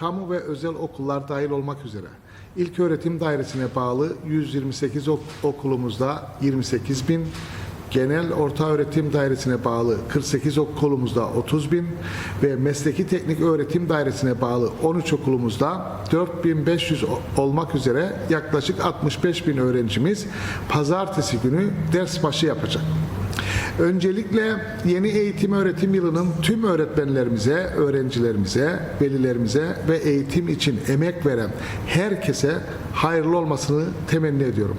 kamu ve özel okullar dahil olmak üzere. İlk öğretim dairesine bağlı 128 ok- okulumuzda 28 bin, genel orta öğretim dairesine bağlı 48 okulumuzda 30 bin. Ve mesleki teknik öğretim dairesine bağlı 13 okulumuzda 4500 o- olmak üzere yaklaşık 65 bin öğrencimiz pazartesi günü ders başı yapacak. Öncelikle yeni eğitim öğretim yılının tüm öğretmenlerimize, öğrencilerimize, velilerimize ve eğitim için emek veren herkese hayırlı olmasını temenni ediyorum.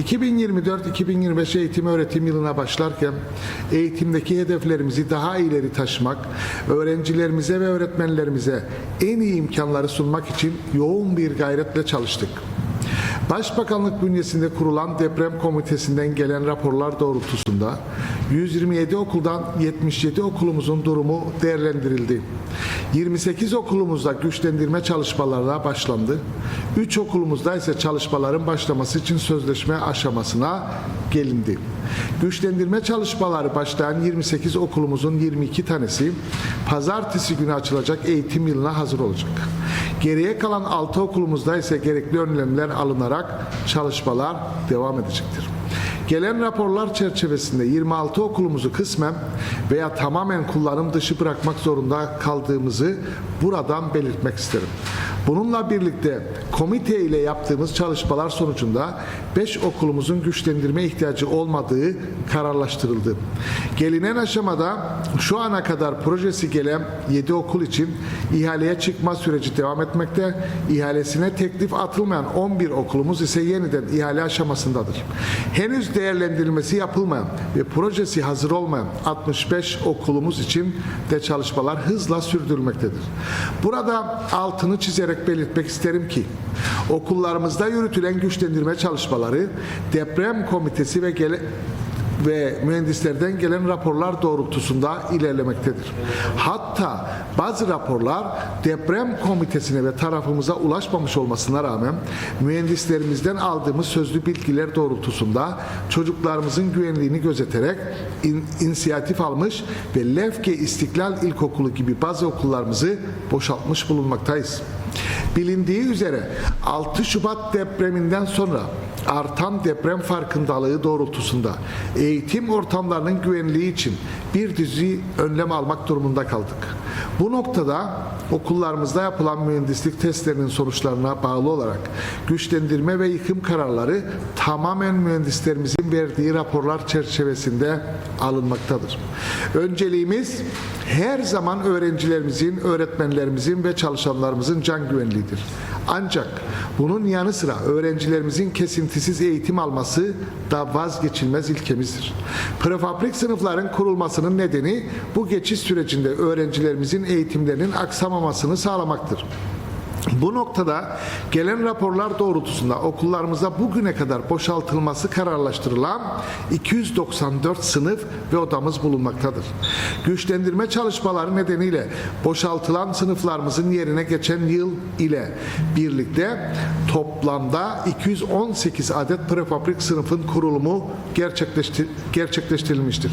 2024-2025 eğitim öğretim yılına başlarken eğitimdeki hedeflerimizi daha ileri taşımak, öğrencilerimize ve öğretmenlerimize en iyi imkanları sunmak için yoğun bir gayretle çalıştık. Başbakanlık bünyesinde kurulan deprem komitesinden gelen raporlar doğrultusunda 127 okuldan 77 okulumuzun durumu değerlendirildi. 28 okulumuzda güçlendirme çalışmalarına başlandı. 3 okulumuzda ise çalışmaların başlaması için sözleşme aşamasına gelindi. Güçlendirme çalışmaları başlayan 28 okulumuzun 22 tanesi pazartesi günü açılacak eğitim yılına hazır olacak. Geriye kalan 6 okulumuzda ise gerekli önlemler alınarak çalışmalar devam edecektir. Gelen raporlar çerçevesinde 26 okulumuzu kısmen veya tamamen kullanım dışı bırakmak zorunda kaldığımızı buradan belirtmek isterim. Bununla birlikte komite ile yaptığımız çalışmalar sonucunda 5 okulumuzun güçlendirme ihtiyacı olmadığı kararlaştırıldı. Gelinen aşamada şu ana kadar projesi gelen 7 okul için ihaleye çıkma süreci devam etmekte. İhalesine teklif atılmayan 11 okulumuz ise yeniden ihale aşamasındadır. Henüz değerlendirilmesi yapılmayan ve projesi hazır olmayan 65 okulumuz için de çalışmalar hızla sürdürülmektedir. Burada altını çizerek belirtmek isterim ki okullarımızda yürütülen güçlendirme çalışmaları deprem komitesi ve gele, ve mühendislerden gelen raporlar doğrultusunda ilerlemektedir. Hatta bazı raporlar deprem komitesine ve tarafımıza ulaşmamış olmasına rağmen mühendislerimizden aldığımız sözlü bilgiler doğrultusunda çocuklarımızın güvenliğini gözeterek in- inisiyatif almış ve Lefke İstiklal İlkokulu gibi bazı okullarımızı boşaltmış bulunmaktayız. Bilindiği üzere 6 Şubat depreminden sonra artan deprem farkındalığı doğrultusunda eğitim ortamlarının güvenliği için bir dizi önlem almak durumunda kaldık. Bu noktada okullarımızda yapılan mühendislik testlerinin sonuçlarına bağlı olarak güçlendirme ve yıkım kararları tamamen mühendislerimizin verdiği raporlar çerçevesinde alınmaktadır. Önceliğimiz her zaman öğrencilerimizin, öğretmenlerimizin ve çalışanlarımızın can güvenliğidir. Ancak bunun yanı sıra öğrencilerimizin kesintisiz eğitim alması da vazgeçilmez ilkemizdir. Prefabrik sınıfların kurulmasının nedeni bu geçiş sürecinde öğrencilerimizin eğitimlerinin aksamamasını sağlamaktır. Bu noktada gelen raporlar doğrultusunda okullarımıza bugüne kadar boşaltılması kararlaştırılan 294 sınıf ve odamız bulunmaktadır. Güçlendirme çalışmaları nedeniyle boşaltılan sınıflarımızın yerine geçen yıl ile birlikte toplamda 218 adet prefabrik sınıfın kurulumu gerçekleştir- gerçekleştirilmiştir.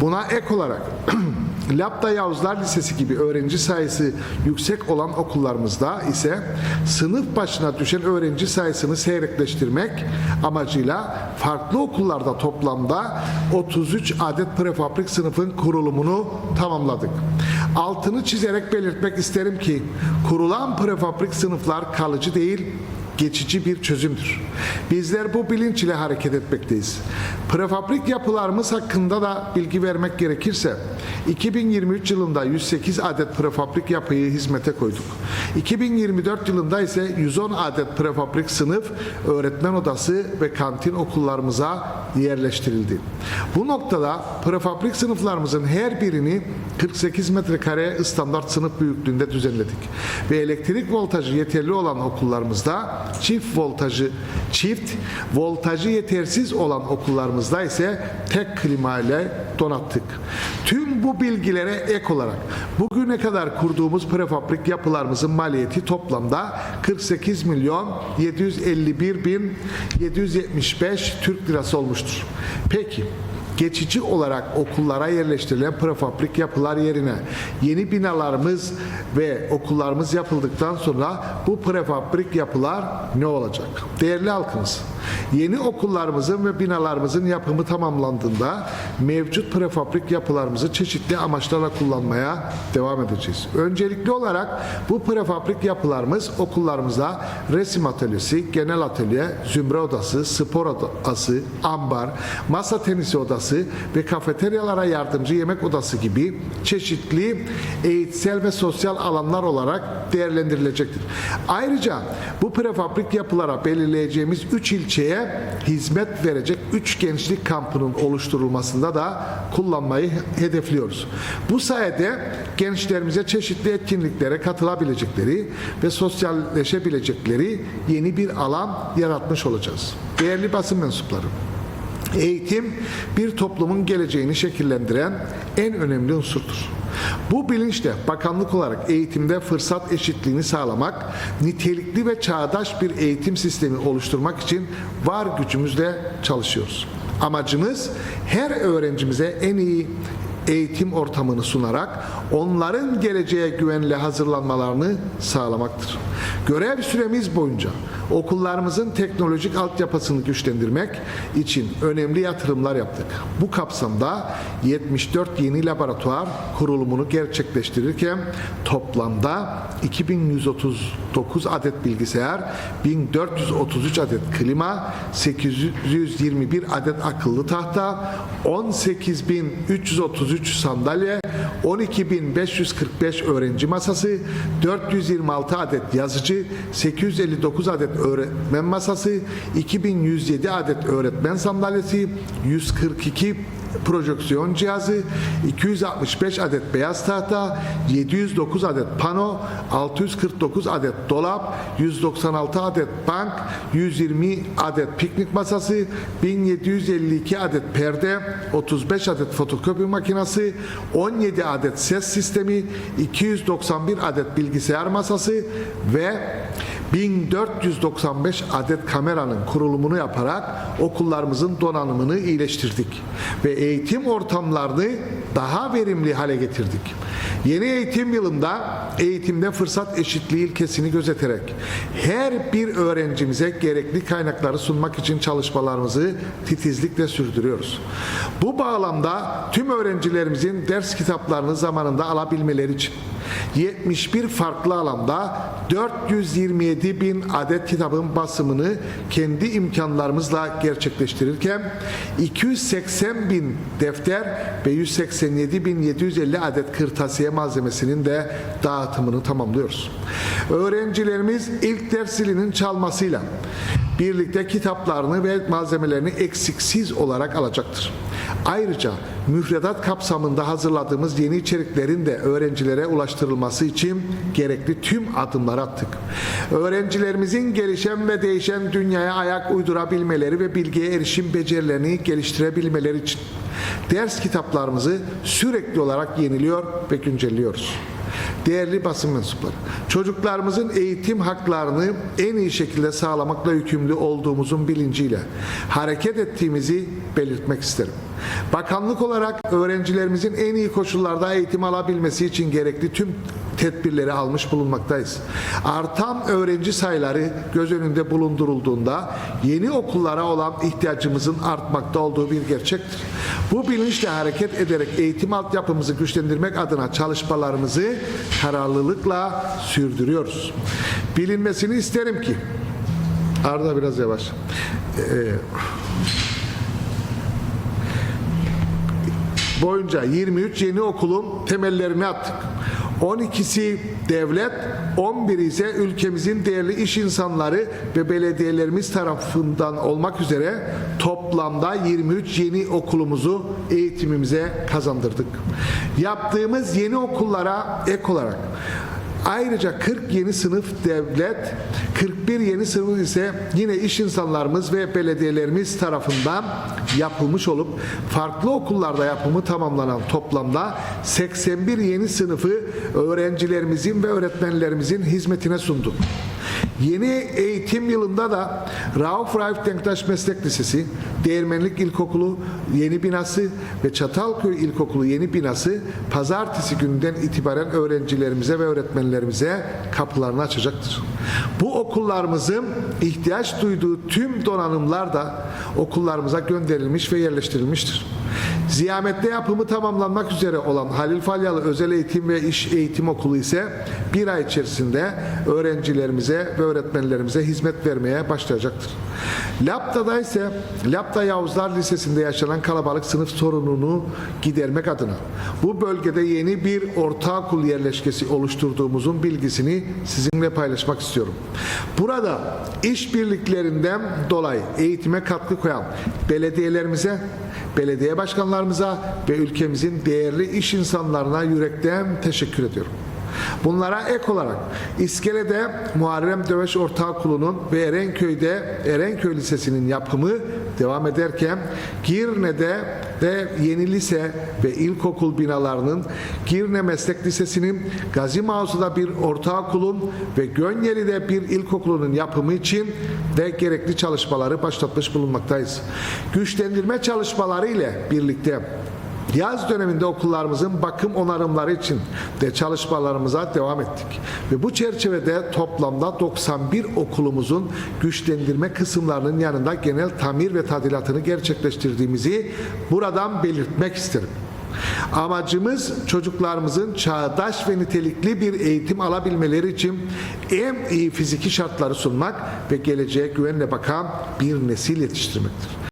Buna ek olarak Labda Yavuzlar Lisesi gibi öğrenci sayısı yüksek olan okullarımızda ise sınıf başına düşen öğrenci sayısını seyrekleştirmek amacıyla farklı okullarda toplamda 33 adet prefabrik sınıfın kurulumunu tamamladık. Altını çizerek belirtmek isterim ki kurulan prefabrik sınıflar kalıcı değil, geçici bir çözümdür. Bizler bu bilinç ile hareket etmekteyiz. Prefabrik yapılarımız hakkında da bilgi vermek gerekirse 2023 yılında 108 adet prefabrik yapıyı hizmete koyduk. 2024 yılında ise 110 adet prefabrik sınıf, öğretmen odası ve kantin okullarımıza yerleştirildi. Bu noktada prefabrik sınıflarımızın her birini 48 metrekare standart sınıf büyüklüğünde düzenledik. Ve elektrik voltajı yeterli olan okullarımızda çift voltajı çift voltajı yetersiz olan okullarımızda ise tek klima ile donattık. Tüm bu bilgilere ek olarak bugüne kadar kurduğumuz prefabrik yapılarımızın maliyeti toplamda 48 milyon 751 bin 775 Türk lirası olmuştur. Peki geçici olarak okullara yerleştirilen prefabrik yapılar yerine yeni binalarımız ve okullarımız yapıldıktan sonra bu prefabrik yapılar ne olacak? Değerli halkımız, yeni okullarımızın ve binalarımızın yapımı tamamlandığında mevcut prefabrik yapılarımızı çeşitli amaçlarla kullanmaya devam edeceğiz. Öncelikli olarak bu prefabrik yapılarımız okullarımıza resim atölyesi, genel atölye, zümre odası, spor odası, ambar, masa tenisi odası ve kafeteryalara yardımcı yemek odası gibi çeşitli eğitsel ve sosyal alanlar olarak değerlendirilecektir. Ayrıca bu prefabrik yapılara belirleyeceğimiz 3 ilçeye hizmet verecek 3 gençlik kampının oluşturulmasında da kullanmayı hedefliyoruz. Bu sayede gençlerimize çeşitli etkinliklere katılabilecekleri ve sosyalleşebilecekleri yeni bir alan yaratmış olacağız. Değerli basın mensupları, Eğitim bir toplumun geleceğini şekillendiren en önemli unsurdur. Bu bilinçle bakanlık olarak eğitimde fırsat eşitliğini sağlamak, nitelikli ve çağdaş bir eğitim sistemi oluşturmak için var gücümüzle çalışıyoruz. Amacımız her öğrencimize en iyi eğitim ortamını sunarak onların geleceğe güvenle hazırlanmalarını sağlamaktır. Görev süremiz boyunca okullarımızın teknolojik altyapısını güçlendirmek için önemli yatırımlar yaptık. Bu kapsamda 74 yeni laboratuvar kurulumunu gerçekleştirirken toplamda 2139 adet bilgisayar, 1433 adet klima, 821 adet akıllı tahta, 18333 sandalye, 12545 öğrenci masası, 426 adet yazıcı, 859 adet öğretmen masası, 2107 adet öğretmen sandalyesi, 142 projeksiyon cihazı, 265 adet beyaz tahta, 709 adet pano, 649 adet dolap, 196 adet bank, 120 adet piknik masası, 1752 adet perde, 35 adet fotokopi makinesi, 17 adet ses sistemi, 291 adet bilgisayar masası ve 1495 adet kameranın kurulumunu yaparak okullarımızın donanımını iyileştirdik ve eğitim ortamlarını daha verimli hale getirdik. Yeni eğitim yılında eğitimde fırsat eşitliği ilkesini gözeterek her bir öğrencimize gerekli kaynakları sunmak için çalışmalarımızı titizlikle sürdürüyoruz. Bu bağlamda tüm öğrencilerimizin ders kitaplarını zamanında alabilmeleri için 71 farklı alanda 427 bin adet kitabın basımını kendi imkanlarımızla gerçekleştirirken 280 bin defter ve 187 bin 750 adet kırtasiye malzemesinin de dağıtımını tamamlıyoruz. Öğrencilerimiz ilk ders zilinin çalmasıyla birlikte kitaplarını ve malzemelerini eksiksiz olarak alacaktır. Ayrıca müfredat kapsamında hazırladığımız yeni içeriklerin de öğrencilere ulaştırılması için gerekli tüm adımları attık. Öğrencilerimizin gelişen ve değişen dünyaya ayak uydurabilmeleri ve bilgiye erişim becerilerini geliştirebilmeleri için ders kitaplarımızı sürekli olarak yeniliyor ve güncelliyoruz. Değerli basın mensupları, çocuklarımızın eğitim haklarını en iyi şekilde sağlamakla yükümlü olduğumuzun bilinciyle hareket ettiğimizi belirtmek isterim. Bakanlık olarak öğrencilerimizin en iyi koşullarda eğitim alabilmesi için gerekli tüm tedbirleri almış bulunmaktayız. Artan öğrenci sayıları göz önünde bulundurulduğunda yeni okullara olan ihtiyacımızın artmakta olduğu bir gerçektir. Bu bilinçle hareket ederek eğitim altyapımızı güçlendirmek adına çalışmalarımızı kararlılıkla sürdürüyoruz. Bilinmesini isterim ki Arda biraz yavaş. Ee, boyunca 23 yeni okulun temellerini attık. 12'si devlet, 11 ise ülkemizin değerli iş insanları ve belediyelerimiz tarafından olmak üzere toplamda 23 yeni okulumuzu eğitimimize kazandırdık. Yaptığımız yeni okullara ek olarak Ayrıca 40 yeni sınıf devlet, 41 yeni sınıf ise yine iş insanlarımız ve belediyelerimiz tarafından yapılmış olup farklı okullarda yapımı tamamlanan toplamda 81 yeni sınıfı öğrencilerimizin ve öğretmenlerimizin hizmetine sunduk. Yeni eğitim yılında da Rauf Raif Denktaş Meslek Lisesi, Değirmenlik İlkokulu yeni binası ve Çatalköy İlkokulu yeni binası pazartesi gününden itibaren öğrencilerimize ve öğretmenlerimize kapılarını açacaktır. Bu okullarımızın ihtiyaç duyduğu tüm donanımlar da okullarımıza gönderilmiş ve yerleştirilmiştir. Ziyamet'te yapımı tamamlanmak üzere olan Halil Falyalı Özel Eğitim ve İş Eğitim Okulu ise bir ay içerisinde öğrencilerimize ve öğretmenlerimize hizmet vermeye başlayacaktır. Lapta'da ise Lapta Yavuzlar Lisesi'nde yaşanan kalabalık sınıf sorununu gidermek adına bu bölgede yeni bir ortaokul yerleşkesi oluşturduğumuzun bilgisini sizinle paylaşmak istiyorum. Burada işbirliklerinden dolayı eğitime katkı koyan belediyelerimize, belediye başkanlarımıza ve ülkemizin değerli iş insanlarına yürekten teşekkür ediyorum. Bunlara ek olarak İskele'de Muharrem Döveş Ortaokulu'nun ve Erenköy'de Erenköy Lisesi'nin yapımı devam ederken Girne'de de yeni lise ve ilkokul binalarının Girne Meslek Lisesi'nin Gazi Mağazı'da bir ortaokulun ve Gönyeli'de bir ilkokulunun yapımı için de gerekli çalışmaları başlatmış bulunmaktayız. Güçlendirme çalışmaları ile birlikte Yaz döneminde okullarımızın bakım onarımları için de çalışmalarımıza devam ettik. Ve bu çerçevede toplamda 91 okulumuzun güçlendirme kısımlarının yanında genel tamir ve tadilatını gerçekleştirdiğimizi buradan belirtmek isterim. Amacımız çocuklarımızın çağdaş ve nitelikli bir eğitim alabilmeleri için en iyi fiziki şartları sunmak ve geleceğe güvenle bakan bir nesil yetiştirmektir.